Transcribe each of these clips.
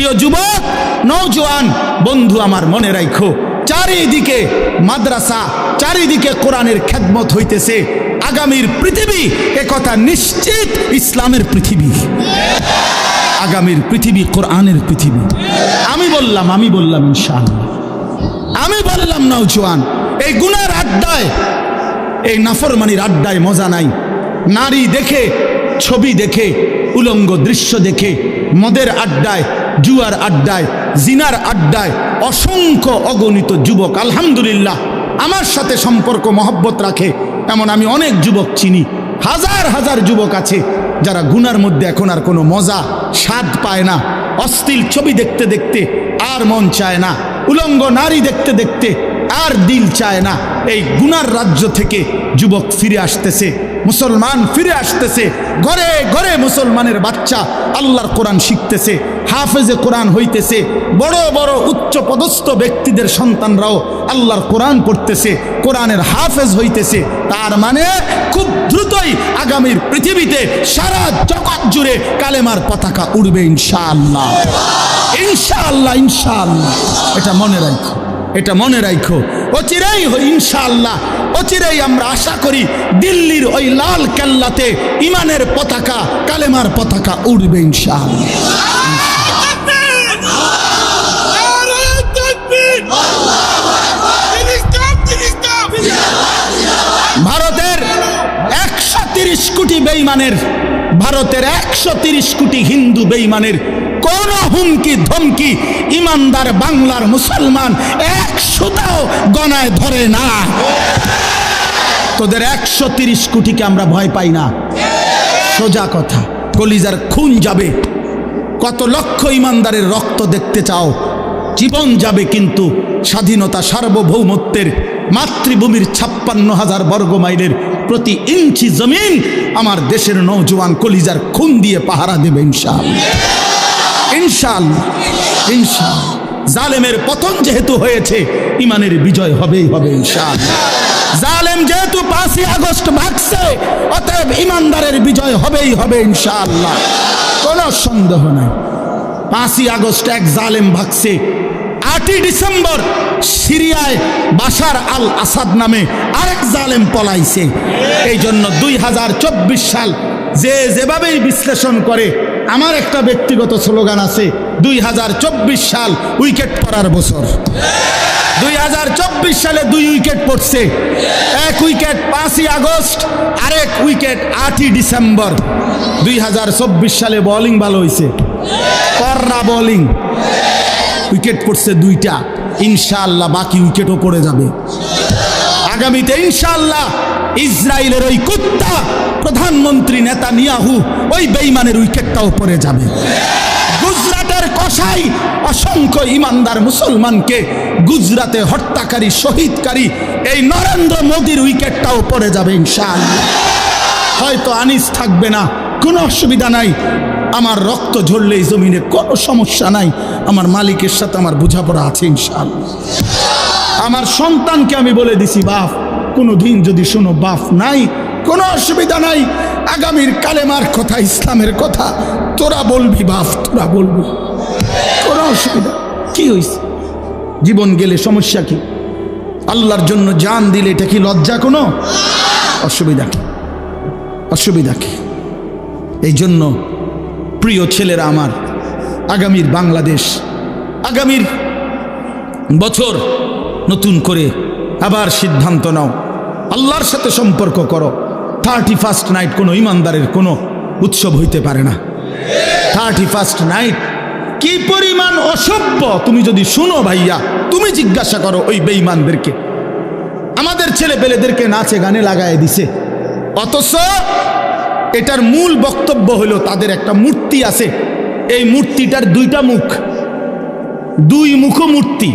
প্রিয় যুবক নৌজওয়ান বন্ধু আমার মনে রাখো চারিদিকে মাদ্রাসা, চারিদিকে কোরআনের খেদমত হইতেছে। আগামীর পৃথিবী একথা নিশ্চিত, ইসলামের পৃথিবী। আগামীর পৃথিবী কোরআনের পৃথিবী। আমি বললাম আমি বললাম ইনশাআল্লাহ। আমি বললাম নৌজোয়ান এই গুনার আড্ডায়, এই নাফরমানির আড্ডায় মজা নাই। নারী দেখে, ছবি দেখে, উলঙ্গ দৃশ্য দেখে, মদের আড্ডায় জুয়ার আড্ডায়, জিনার আড্ডায় অসংখ্য অগণিত যুবক, আলহামদুলিল্লাহ, আমার সাথে সম্পর্ক, মহব্বত রাখে, এমন আমি অনেক যুবক চিনি। হাজার হাজার যুবক আছে যারা গুনার মধ্যে এখন আর কোনো মজা, স্বাদ পায় না অস্থির ছবি দেখতে দেখতে আর মন চায় না, উলঙ্গ নারী দেখতে দেখতে আর দিল চায় না। এই গুনার রাজ্য থেকে যুবক ফিরে আসতেছে মুসলমান ফিরে আসতেছে। ঘরে ঘরে মুসলমানের বাচ্চা আল্লাহর কোরআন শিখতেছে, হাফেজে কোরআন হইতেছে। বড় বড় উচ্চ পদস্থ ব্যক্তিদের সন্তানরাও আল্লাহর কোরআন পড়তেছে, কোরআনের হাফেজ হইতেছে। তার মানে খুব দ্রুতই আগামীর পৃথিবীতে সারা জগৎ জুড়ে কালেমার পতাকা উড়বে ইনশাআল্লাহ। ইনশাআল্লাহ ইনশাআল্লাহ। এটা মনে রাখো এটা মনে রাখো অচিরেই ইনশাআল্লাহ অচিরেই আমরা আশা করি দিল্লির ওই লাল কেল্লাতে ইমানের পতাকা, কালেমার পতাকা উড়বে ইনশাআল্লাহ। ভারতের একশো তিরিশ কোটি বেইমানের, ভারতের একশো তিরিশ কোটি হিন্দু বেইমানের কোন হুমকি, ধমকি, ইমানদার বাংলার মুসলমান একশোটাও গনায় ধরে না। তোদের একশো তিরিশ কোটিকে আমরা ভয় পাই না। সোজা কথা, কলিজার খুন যাবে। কত লক্ষ ইমানদারের রক্ত দেখতে চাও। জীবন যাবে কিন্তু স্বাধীনতা সার্বভৌমত্বের মাতৃভূমির ছাপ্পান্ন হাজার বর্গ মাইলের প্রতি ইঞ্চি জমিন আমার দেশের নৌজওয়ান কলিজার খুন দিয়ে পাহারা দেবে ইনশাল ইনশাল ইনশাল জালেমের পতন যেহেতু হয়েছে ইমানের বিজয় হবেই হবে ইনশাল জালেম যেহেতু পাঁচই আগস্ট ভাগছে, অতএব ইমানদারের বিজয় হবেই হবে, ইনশাআল্লাহ। কোনো সন্দেহ নাই। পাঁচই আগস্ট এক জালেম ভাগছে, আটই ডিসেম্বর সিরিয়ায় বাশার আল আসাদ নামে আরেক জালেম পলাইছে। এই জন্য দুই হাজার চব্বিশ সাল যে যেভাবেই বিশ্লেষণ করে আমার একটা ব্যক্তিগত স্লোগান আছে, দুই হাজার চব্বিশ সাল উইকেট পড়ার বছর। দুই হাজার চব্বিশ সালে দুই উইকেট পড়ছে। এক উইকেট পাঁচই আগস্ট, আরেক উইকেট আটই ডিসেম্বর। দুই হাজার চব্বিশ সালে বোলিং ভালো হয়েছে কররা বোলিং উইকেট পড়ছে দুইটা। ইনশাআল্লাহ বাকি উইকেটও পড়ে যাবে। আগামীতে ইনশাআল্লাহ ইসরায়েলের ওই কুত্তা প্রধানমন্ত্রী নেতা নিয়াহু ওই বেইমানের উইকেটটাও পড়ে যাবে। গুজরাটের কসাই অসংখ্য ইমানদার মুসলমানকে গুজরাতে হত্যাকারী, শহীদকারী, এই নরেন্দ্র মোদীর উইকেটটাও পড়ে যাবে ইনশাআল্লাহ। হয়তো আনিস থাকবে না, কোনো অসুবিধা নাই। আমার রক্ত ঝরলে এই জমিনে কোনো সমস্যা নাই। আমার মালিকের সাথে আমার বোঝাপড়া আছে ইনশাআল্লাহ। আমার সন্তানকে আমি বলে দিছি, বাপ কোনো দিন যদি শোনো, বাপ নাই, কোনো অসুবিধা নাই। আগামীর কালেমার কথা, ইসলামের কথা, তোরা বলবি, বাপ, তোরা বলবি। কোনো অসুবিধা কি হয়েছে জীবন গেলে সমস্যা কি? আল্লাহর জন্য জান দিলে এটা কি লজ্জা কোনো? অসুবিধা কি? অসুবিধা কি? এই জন্য প্রিয় ছেলেরা আমার, আগামীর বাংলাদেশ, আগামীর বছর নতুন করে আবার সিদ্ধান্ত নাও। আল্লাহর সাথে সম্পর্ক করো। থার্টি ফার্স্ট নাইট কোনো ইমানদারের কোনো উৎসব হইতে পারে না। থার্টি ফার্স্ট নাইট কি পরিমাণ অসভ্য, তুমি যদি শুনো ভাইয়া, তুমি জিজ্ঞাসা করো ওই বেঈমানদেরকে। আমাদের ছেলে পেলেদেরকে নাচে গানে লাগায় দিছে। অথচ এটার মূল বক্তব্য হলো তাদের একটা মূর্তি আছে। এই মূর্তিটার দুইটা মুখ। দুই মুখ মূর্তি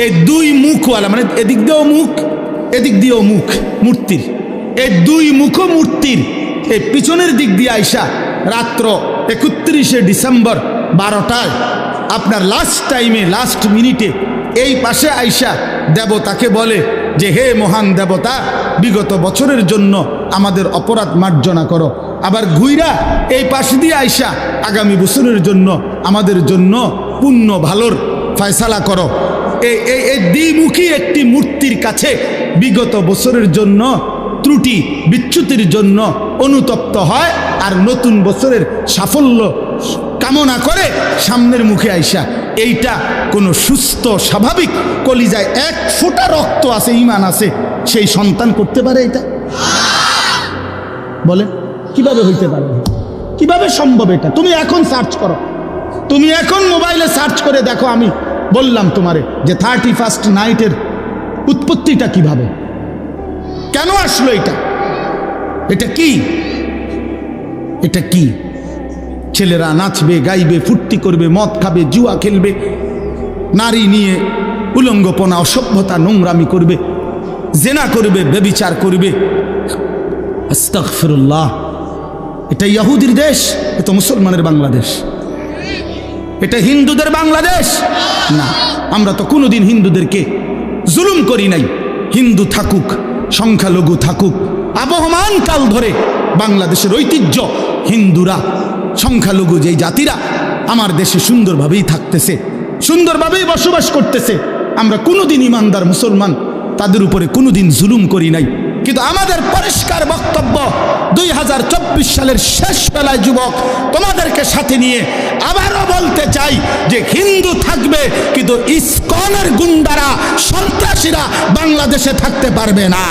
এই দুই মুখওয়ালা মানে এদিক দিয়েও মুখ, এদিক দিয়েও মুখ, মূর্তির। এই দুই মুখ মূর্তির এই পিছনের দিক দিয়ে আইসা রাত্র একত্রিশে ডিসেম্বর বারোটায় আপনার লাস্ট টাইমে লাস্ট মিনিটে এই পাশে আইসা দেবতাকে বলে যে, হে মহান দেবতা, বিগত বছরের জন্য আমাদের অপরাধ মার্জনা করো। আবার ঘুইরা এই পাশ দিয়ে আইসা আগামী বছরের জন্য আমাদের জন্য পুণ্য ভালোর ফয়সালা করো। দ্বিমুখী একটি মূর্তির কাছে বিগত বছরের জন্য ত্রুটি বিচ্যুতির জন্য অনুতপ্ত হয় আর নতুন বছরের সাফল্য কামনা করে সামনের মুখে আইসা। এইটা কোনো সুস্থ, স্বাভাবিক কলিজায় এক ফোঁটা রক্ত আছে, ইমান আছে, সেই সন্তান করতে পারে এটা? বলে কীভাবে হইতে পারে? কীভাবে সম্ভব এটা? তুমি এখন সার্চ করো। তুমি এখন মোবাইলে সার্চ করে দেখো আমি বললাম তোমারে যে থার্টি ফার্স্ট নাইটের উৎপত্তিটা কীভাবে? কেন আসলো এটা? এটা কি? এটা কি? ছেলেরা নাচবে, গাইবে, ফুর্তি করবে, মদ খাবে, জুয়া খেলবে, নারী নিয়ে উলঙ্গপনা, অসভ্যতা নোংরামি করবে, জেনা করবে বেবিচার করবে। এটা ইয়াহুদির দেশ, এটা মুসলমানের বাংলাদেশ। এটা হিন্দুদের বাংলাদেশ? না, আমরা তো কোনোদিন হিন্দুদেরকে জুলুম করি নাই। হিন্দু থাকুক, সংখ্যালঘু থাকুক, আবহমান কাল ধরে বাংলাদেশের ঐতিহ্য, হিন্দুরা, সংখ্যালঘু যেই জাতিরা, আমার দেশে সুন্দরভাবেই থাকতেছে, সুন্দরভাবেই বসবাস করতেছে। আমরা কোনোদিন ইমানদার মুসলমান, তাদের উপরে কোনোদিন জুলুম করি নাই। কিন্তু আমাদের পরিষ্কার বক্তব্য দুই হাজার চব্বিশ সালের শেষ বেলায় যুবক তোমাদেরকে সাথে নিয়ে আবারও বলতে চাই যে হিন্দু থাকবে, কিন্তু ইসকনের গুন্ডারা সন্ত্রাসীরা বাংলাদেশে থাকতে পারবে না।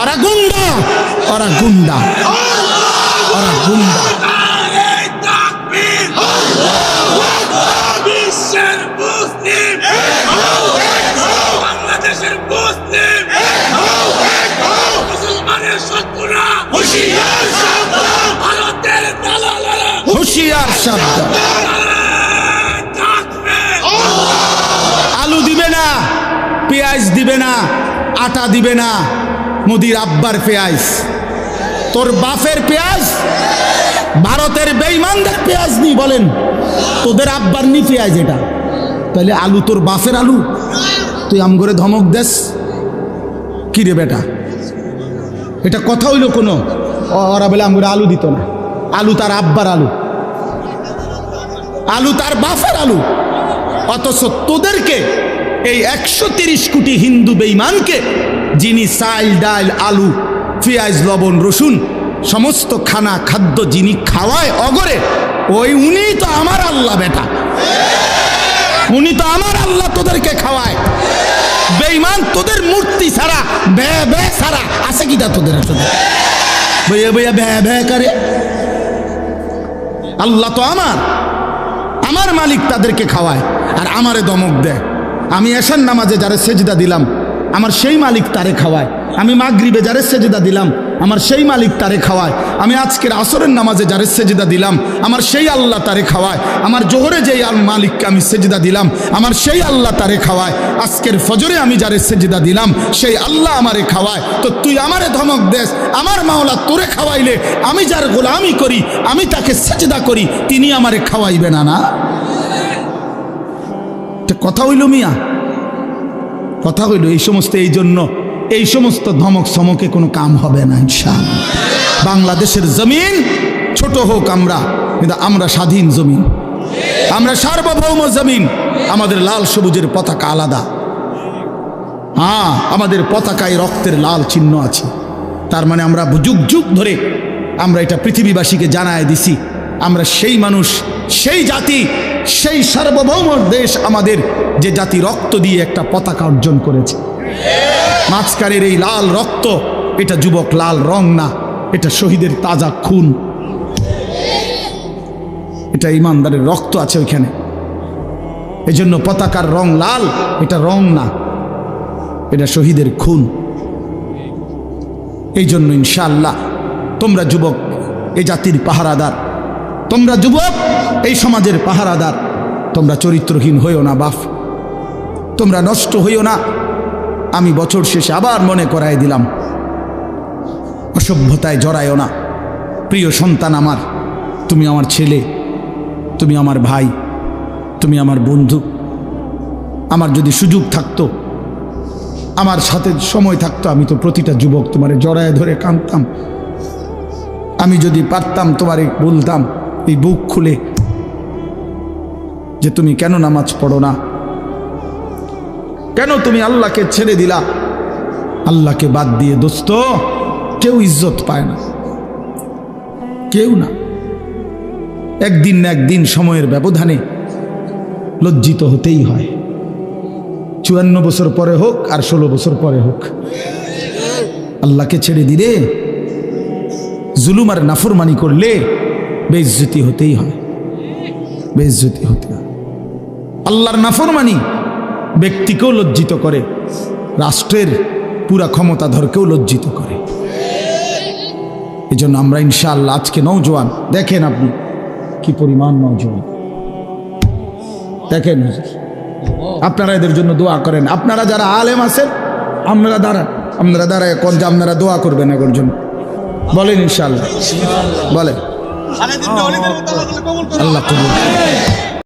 ওরা গুন্ডা ওরা গুন্ডা ওরা গুন্ডা। শব্দ। আলু দিবে না, পেঁয়াজ দিবে না, আটা দিবে না, মোদির আব্বার পেঁয়াজ। তোর বাপের পেঁয়াজ? ভারতের বেইমানদের পেঁয়াজ নি বলেন। তোদের আব্বার নি পেঁয়াজ এটা। তাহলে আলু তোর বাপের আলু? তুই আম করে ধমক দেস? কি রে বেটা? এটা কথা হইল কোনো? ওরা বলে আমগুলো আলু দিত না। আলু তার আব্বার আলু। আলু তার বাপের আলু। অথচ তোদেরকে এই একশো কোটি হিন্দু বেইমানকে যিনি চাল ডাল আলু, পেঁয়াজ, লবণ, রসুন, সমস্ত খানা খাদ্য যিনি খাওয়ায় অগরে, ওই উনি তো আমার আল্লাহ বেটা। উনি তো আমার আল্লাহ তোদেরকে খাওয়ায়। বেইমান তোদের মূর্তি ছাড়া বে বে ছাড়া আছে কি কিটা তোদের তোদের বইয়া বইয়া বে বে করে। আল্লাহ তো আমার। আমার মালিক তাদেরকে খাওয়ায় আর আমারে দমক দেয়। আমি এশার নামাজে যারা সেজদা দিলাম আমার সেই মালিক তারে খাওয়ায়। আমি মাগরিবে যারে সেজদা দিলাম, আমার সেই মালিক তারে খাওয়ায়। আমি আজকের আসরের নামাজে যারে সেজদা দিলাম, আমার সেই আল্লাহ তারে খাওয়ায়। আমার জোহরে যেই আল মালিককে আমি সেজদা দিলাম, আমার সেই আল্লাহ তারে খাওয়ায়। আজকের ফজরে আমি যারে সেজদা দিলাম, সেই আল্লাহ আমারে খাওয়ায়। তো তুই আমারে ধমক দেস, আমার মাওলা তোরে খাওয়াইলে আমি যার গোলামি করি, আমি তাকে সেজদা করি, তিনি আমারে খাওয়াইবে না না? কথা হইল মিয়া কথা হইল, এই সমস্ত এই জন্য, এই সমস্ত ধমক সমকে কোনো কাম হবে না, ইনশাআল্লাহ। বাংলাদেশের জমিন ছোট হোক আমরা, কিন্তু আমরা স্বাধীন জমিন। আমরা সার্বভৌম জমিন, আমাদের লাল সবুজের পতাকা আলাদা। হ্যাঁ আমাদের পতাকায় রক্তের লাল চিহ্ন আছে। তার মানে আমরা যুগ যুগ ধরে আমরা এটা পৃথিবীবাসীকে জানায় দিছি। আমরা সেই মানুষ, সেই জাতি সেই সার্বভৌম দেশ আমাদের যে জাতি রক্ত দিয়ে একটা পতাকা অর্জন করেছে। মাঝখানের এই লাল রক্ত, এটা যুবক লাল রং না, এটা শহীদের তাজা খুন। এটা ইমানদারের রক্ত আছে ওইখানে। এজন্য পতাকার রং লাল, এটা রং না, এটা শহীদের খুন। এই জন্য ইনশাল্লাহ তোমরা যুবক, এ জাতির পাহারাদার তোমরা যুবক, এই সমাজের পাহারাদার, তোমরা চরিত্রহীন হইও না বাফ তোমরা নষ্ট হইও না। আমি বছর শেষে আবার মনে করাই দিলাম, অসভ্যতায় জড়ায়ও না। প্রিয় সন্তান আমার, তুমি আমার ছেলে, তুমি আমার ভাই, তুমি আমার বন্ধু। আমার যদি সুযোগ থাকতো, আমার সাথে সময় থাকতো, আমি তো প্রতিটা যুবক তোমার জড়ায় ধরে কাঁদতাম। আমি যদি পারতাম, তোমারে বলতাম এই বুক খুলে যে তুমি কেন নামাজ পড়ো না? কেন তুমি আল্লাহকে ছেড়ে দিলা? আল্লাহকে বাদ দিয়ে দোস্ত, কেউ ইজ্জত পায় না। কেউ না। একদিন না একদিন সময়ের ব্যবধানে লজ্জিত হতেই হয়। চুয়ান্ন বছর পরে হোক আর ষোলো বছর পরে হোক, আল্লাহকে ছেড়ে দিলে, জুলুম আর নাফরমানি করলে বেইজ্জতি হতেই হয়। বেইজ্জতি হতে হয়। আল্লাহর নাফরমানি ব্যক্তিকেও লজ্জিত করে, রাষ্ট্রের পুরা ক্ষমতাধরকেও লজ্জিত করে। এই জন্য আমরা ইনশাআল্লাহ আজকে নৌজওয়ান দেখেন আপনি কি পরিমাণ নৌজওয়ান দেখেন আপনারা এদের জন্য দোয়া করেন। আপনারা যারা আলেম আছেন, আপনারা দাঁড়ান। আপনারা দাঁড়ায় কোন যে আপনারা দোয়া করবেন এগুলোর জন্য। বলেন ইনশাল্লাহ বলেন। আল্লাহ কবুল।